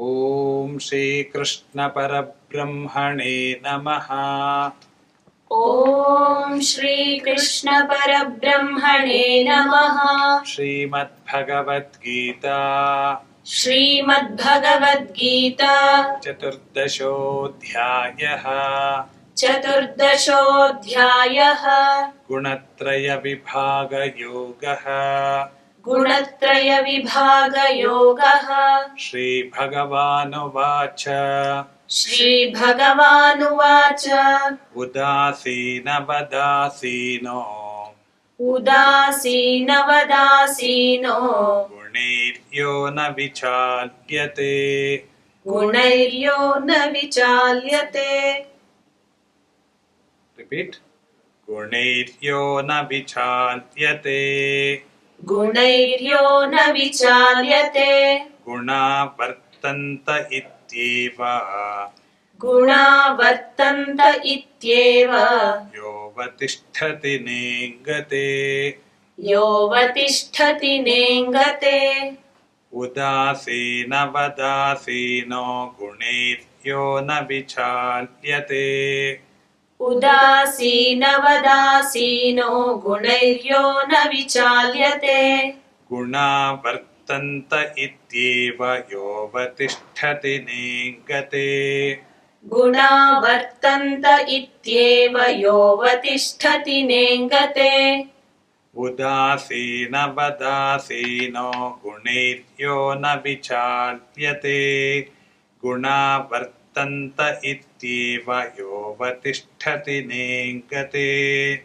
ॐ श्रीकृष्णपरब्रह्मणे नमः। ॐ श्रीकृष्णपरब्रह्मणे नमः। श्रीमद्भगवद्गीता। श्रीमद्भगवद्गीता। चतुर्दशोऽध्यायः। चतुर्दशोऽध्यायः। गुणत्रयविभागयोगः। गुणत्रयविभागयोगः। श्रीभगवानुवाच। श्रीभगवानुवाच। उदासीनवदासीनो। उदासीनवदासीनो। गुणैर्यो न विचाल्यते। गुणैर्यो न विचाल्यते। रिपीट् गुणैर्यो न विचाल्यते। गुणैर्यो न विचाल्यते। गुणा वर्तन्त इत्येव। गुणा वर्तन्त इत्येव। योऽवतिष्ठति नेङ्गते। योऽवतिष्ठति नेङ्गते। उदासीनवदासीनो गुणैर्यो न विचाल्यते उदासीनवदासीनो गुणैर्यो न विचाल्यते। गुणा वर्तन्त इत्येव योऽवतिष्ठति नेङ्गते। गुणा वर्तन्त इत्येव योऽवतिष्ठति नेङ्गते। उदासीनवदासीनो गुणैर्यो न विचाल्यते। गुणा वर्तन्त इत्येव योऽवतिष्ठति नेङ्गते।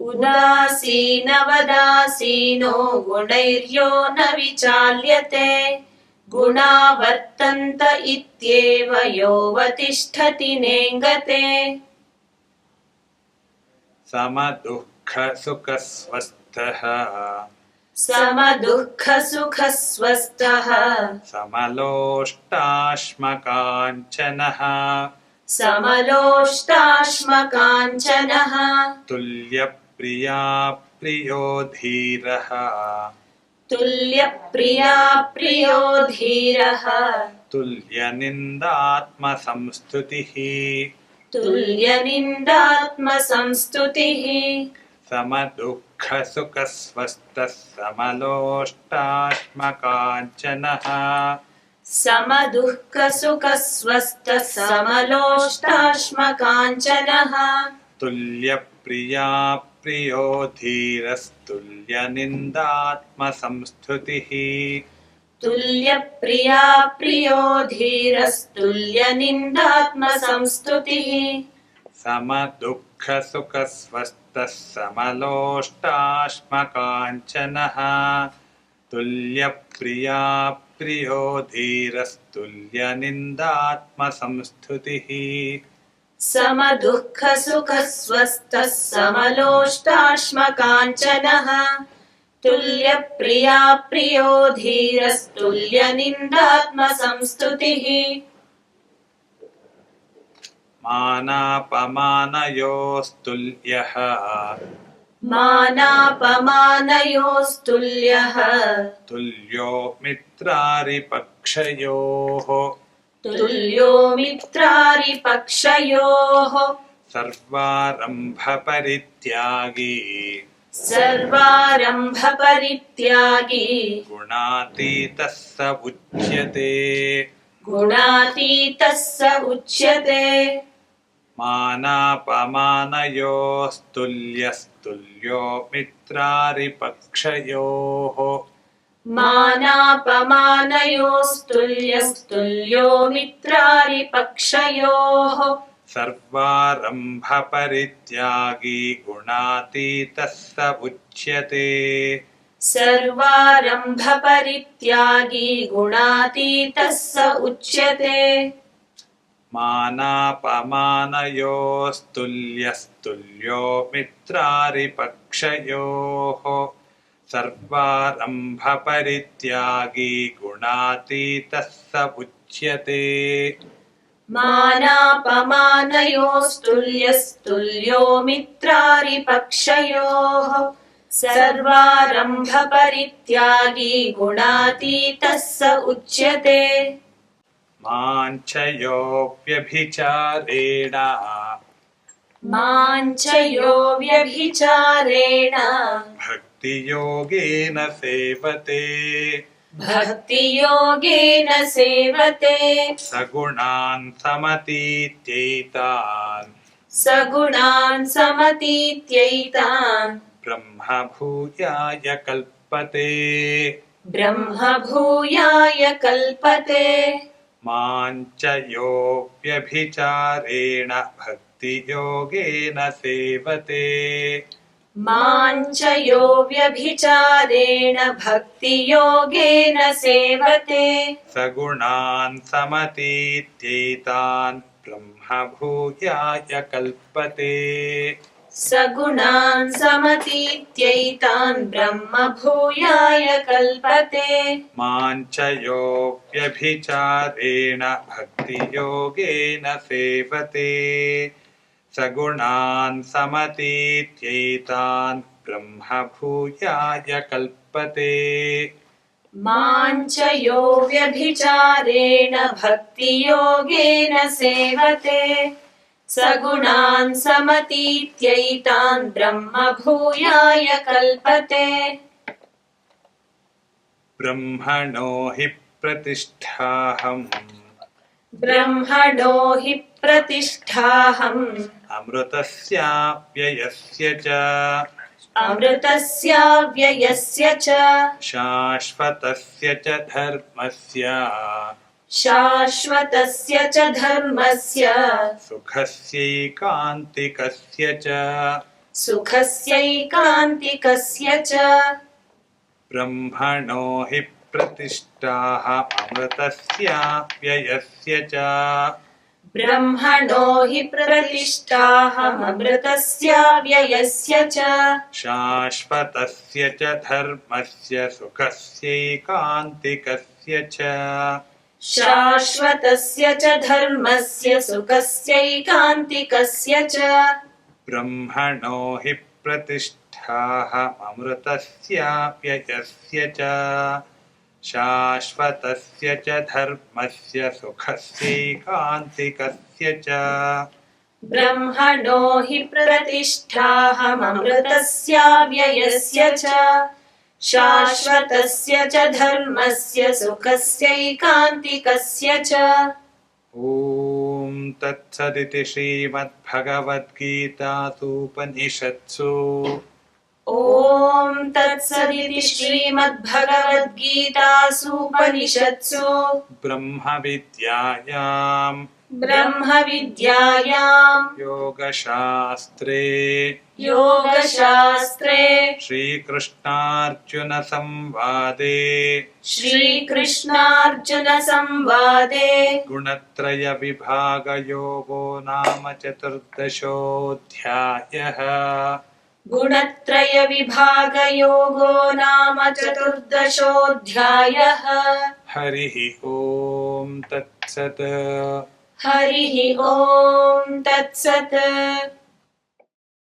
उदासीनवदासीनो गुणैर्यो न विचाल्यते। गुणा वर्तन्त इत्येव योऽवतिष्ठति नेङ्गते। समदुःखसुखस्वस्थः समदुःखसुखस्वस्थः समलोष्टाश्मकाञ्चनः। समलोष्टाश्मकाञ्चनः। तुल्यप्रिया प्रियो धीरः तुल्यप्रिया प्रियो धीरः तुल्यनिन्दात्मसंस्तुतिः। तुल्यनिन्दात्मसंस्तुतिः समदुःखसुखस्वस्थः समलोष्टाश्मकाञ्चनः समदुःखसुखस्वस्थः समलोष्टाश्मकाञ्चनः तुल्यप्रिया प्रियो धीरस्तुल्यनिन्दात्मसंस्तुतिः तुल्यप्रिया प्रियो धीरस्तुल्यनिन्दात्मसंस्तुतिः समदुःखसुखस्वस्थः समलोष्टाश्मकाञ्चनः। तुल्यप्रिया प्रियो धीरस्तुल्यनिन्दात्मसंस्तुतिः। समदुःखसुखस्वस्थः समलोष्टाश्मकाञ्चनः। तुल्यप्रिया प्रियो धीरस्तुल्यनिन्दात्मसंस्तुतिः मानापमानयोस्तुल्यः। मानापमानयोस्तुल्यः। तुल्यो मित्रारिपक्षयोः। तुल्यो मित्रारिपक्षयोः। सर्वारम्भपरित्यागी। सर्वारम्भपरित्यागी। गुणातीतः स उच्यते। गुणातीतः स उच्यते मानापमानयोस्तुल्यस्तुल्यो मित्रारिपक्षयोः मानापमानयोस्तुल्यस्तुल्यो मित्रारिपक्षयोः सर्वारम्भपरित्यागी गुणातीतः स उच्यते। सर्वारम्भपरित्यागी गुणातीतः स उच्यते मानापमानयोस्तुल्यस्तुल्यो मित्रारिपक्षयोः सर्वारम्भपरित्यागी गुणातीतः स उच्यते मानापमानयोस्तुल्यस्तुल्यो मित्रारिपक्षयोः सर्वारम्भपरित्यागी गुणातीतः स उच्यते माञ्छयोऽप्यभिचारेण माञ्चयो व्यभिचारेण भक्तियोगेन सेवते। भक्तियोगेन सेवते। सगुणान् समतीत्यैतान्। सगुणान् समतीत्यैतान्। ब्रह्मभूयाय कल्पते। ब्रह्मभूयाय कल्पते। माञ्चयोऽप्यभिचारेण भक्तियोगेन सेवते। माञ्चयो व्यभिचारेण भक्तियोगेन सेवते। सगुणान् समतीत्यैतान् ब्रह्मभूयाय कल्पते सगुणान् समतीत्यैतान् ब्रह्मभूयाय कल्पते। माञ्चयोऽप्यभिचारेण भक्तियोगेन सेवते। सगुणान् समतीत्यैतान् ब्रह्मभूयाय कल्पते। माञ्चयो व्यभिचारेण भक्तियोगेन सेवते सगुणान् समतीत्यैतान् ब्रह्मभूयाय कल्पते। ब्रह्मणो हि प्रतिष्ठाहम्। ब्रह्मणो हि प्रतिष्ठाहम्। अमृतस्याप्ययस्य च। अमृतस्याव्ययस्य च। शाश्वतस्य च धर्मस्य शाश्वतस्य च धर्मस्य। सुखस्यैकान्तिकस्य च। सुखस्यैकान्तिकस्य च। ब्रह्मणो हि प्रतिष्ठाः अमृतस्याप्ययस्य च। ब्रह्मणो हि प्रतिष्ठाहममृतस्याव्ययस्य च। शाश्वतस्य च धर्मस्य सुखस्यैकान्तिकस्य च। शाश्वतस्य च धर्मस्य सुखस्यैकान्तिकस्य च। ब्रह्मणो हि प्रतिष्ठाः अमृतस्याप्ययस्य च। शाश्वतस्य च धर्मस्य सुखस्यैकान्तिकस्य च। ब्रह्मणो हि प्रतिष्ठाहममृतस्याव्ययस्य च शाश्वतस्य च धर्मस्य सुखस्यैकान्तिकस्य च। ॐ तत्सदिति श्रीमद्भगवद्गीतासूपनिषत्सु। ॐ तत्सदिति श्रीमद्भगवद्गीतासूपनिषत्सु। ब्रह्मविद्यायाम् ब्रह्मविद्यायाम् योगशास्त्रे। योगशास्त्रे। श्रीकृष्णार्जुनसंवादे। श्रीकृष्णार्जुनसंवादे। गुणत्रयविभागयोगो नाम चतुर्दशोऽध्यायः। गुणत्रयविभागयोगो नाम चतुर्दशोऽध्यायः। हरिः ॐ तत्सत्। हरिः ॐ तत्सत्